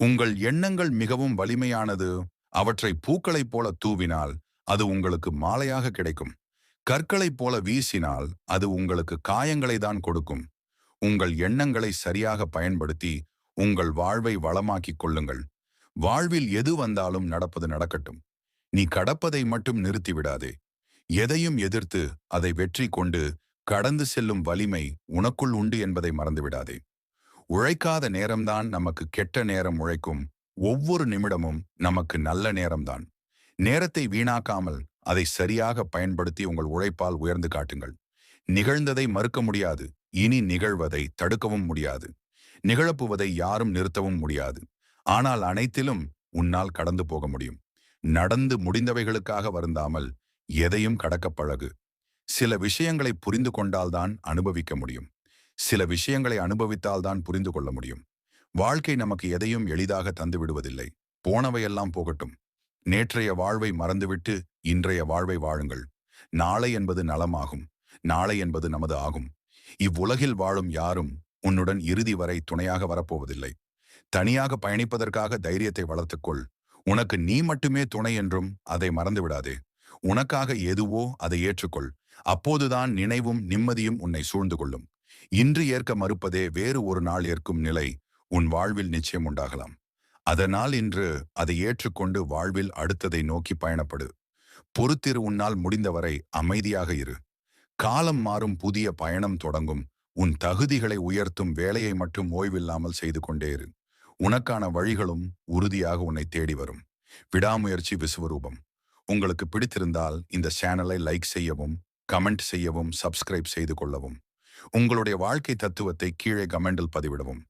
உங்கள் எண்ணங்கள் மிகவும் வலிமையானது. அவற்றை பூக்களைப் போல தூவினால் அது உங்களுக்கு மாலையாக கிடைக்கும். கற்களைப் போல வீசினால் அது உங்களுக்கு காயங்களை தான் கொடுக்கும். உங்கள் எண்ணங்களை சரியாக பயன்படுத்தி உங்கள் வாழ்வை வளமாக்கிக் கொள்ளுங்கள். வாழ்வில் எது வந்தாலும் நடப்பது நடக்கட்டும். நீ கடப்பதை மட்டும் நிறுத்திவிடாதே. எதையும் எதிர்த்து அதை வெற்றி கொண்டு கடந்து செல்லும் வலிமை உனக்குள் உண்டு என்பதை மறந்துவிடாதே. உழைக்காத நேரம்தான் நமக்கு கெட்ட நேரம் உழைக்கும். ஒவ்வொரு நிமிடமும் நமக்கு நல்ல நேரம்தான். நேரத்தை வீணாக்காமல் அதை சரியாக பயன்படுத்தி உங்கள் உழைப்பால் உயர்ந்து காட்டுங்கள். நிகழ்ந்ததை மறுக்க முடியாது. இனி நிகழ்வதை தடுக்கவும் முடியாது. நிகழப்புவதை யாரும் நிறுத்தவும் முடியாது. ஆனால் அனைத்திலும் உன்னால் கடந்து போக முடியும். நடந்து முடிந்தவைகளுக்காக வருந்தாமல் எதையும் கடக்க பழகு. சில விஷயங்களை புரிந்து கொண்டால்தான் அனுபவிக்க முடியும். சில விஷயங்களை அனுபவித்தால்தான் புரிந்து கொள்ள முடியும். வாழ்க்கை நமக்கு எதையும் எளிதாக தந்து விடுவதில்லை. போனவையெல்லாம் போகட்டும். நேற்றைய வாழ்வை மறந்துவிட்டு இன்றைய வாழ்வை வாழுங்கள். நாளை என்பது நலமாகும். நாளை என்பது நமது ஆகும். இவ்வுலகில் வாழும் யாரும் உன்னுடன் இறுதி வரை துணையாக வரப்போவதில்லை. தனியாக பயணிப்பதற்காக தைரியத்தை வளர்த்துக்கொள். உனக்கு நீ மட்டுமே துணை என்றும் அதை மறந்துவிடாதே. உனக்காக எதுவோ அதை ஏற்றுக்கொள். அப்போதுதான் நினைவும் நிம்மதியும் உன்னை சூழ்ந்து கொள்ளும். இன்று ஏற்க மறுப்பதே வேறு ஒரு நாள் ஏற்கும் நிலை உன் வாழ்வில் நிச்சயம் உண்டாகலாம். அதனால் இன்று அதை ஏற்றுக்கொண்டு வாழ்வில் அடுத்ததை நோக்கி பயணப்படு. பொறுத்திரு உன்னால் முடிந்தவரை அமைதியாக இரு. காலம் மாறும் புதிய பயணம் தொடங்கும். உன் தகுதிகளை உயர்த்தும் வேலையை மட்டும் ஓய்வில்லாமல் செய்து கொண்டே இரு. உனக்கான வழிகளும் உறுதியாக உன்னை தேடி வரும். விடாமுயற்சி விசுவரூபம். உங்களுக்கு பிடித்திருந்தால் இந்த சேனலை லைக் செய்யவும் கமெண்ட் செய்யவும் சப்ஸ்கிரைப் செய்து கொள்ளவும். உங்களுடைய வாழ்க்கை தத்துவத்தை கீழே கமெண்டில் பதிவிடவும்.